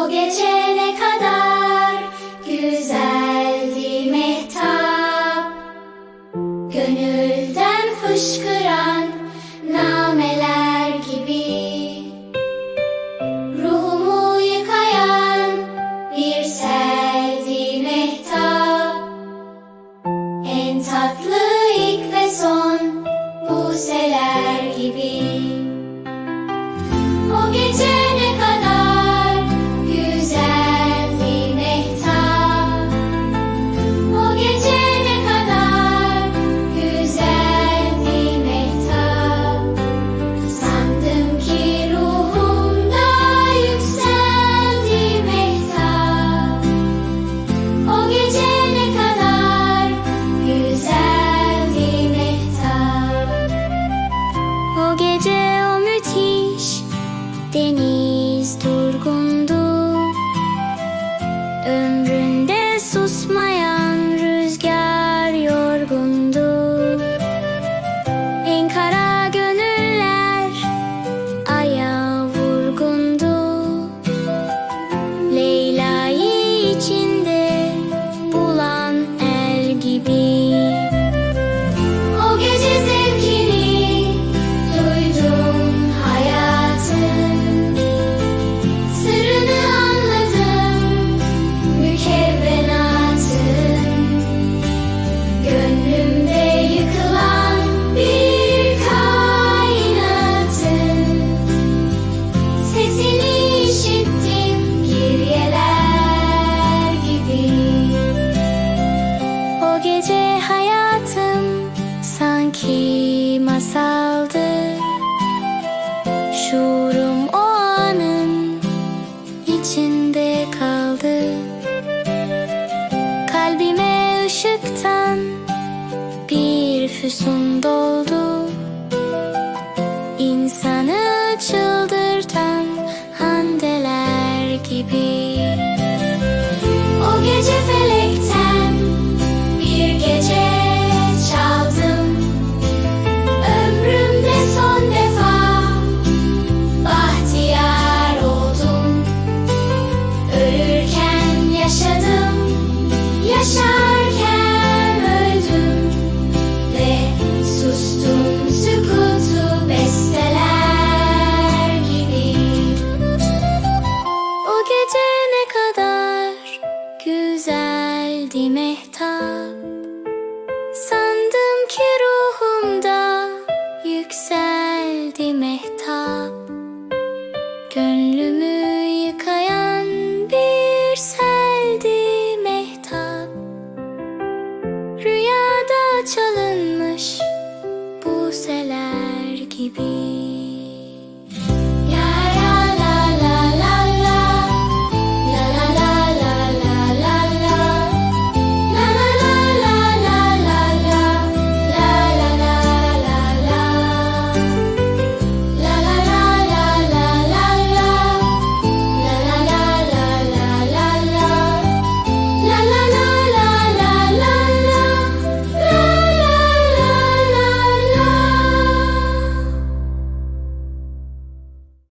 O gece kadar güzeldi mehtap. Gönülden fışkıran nameler gibi. Ruhumu yıkayan bir seldi mehtap. En tatlı ilk ve son bu seler. mis turgos. Nefesim doldu. mehtap Sandım ki ruhumda yükseldi mehtap. Gönlümü yıkayan bir seldi mehtap. Rüyada çalınmış bu buseler gibi.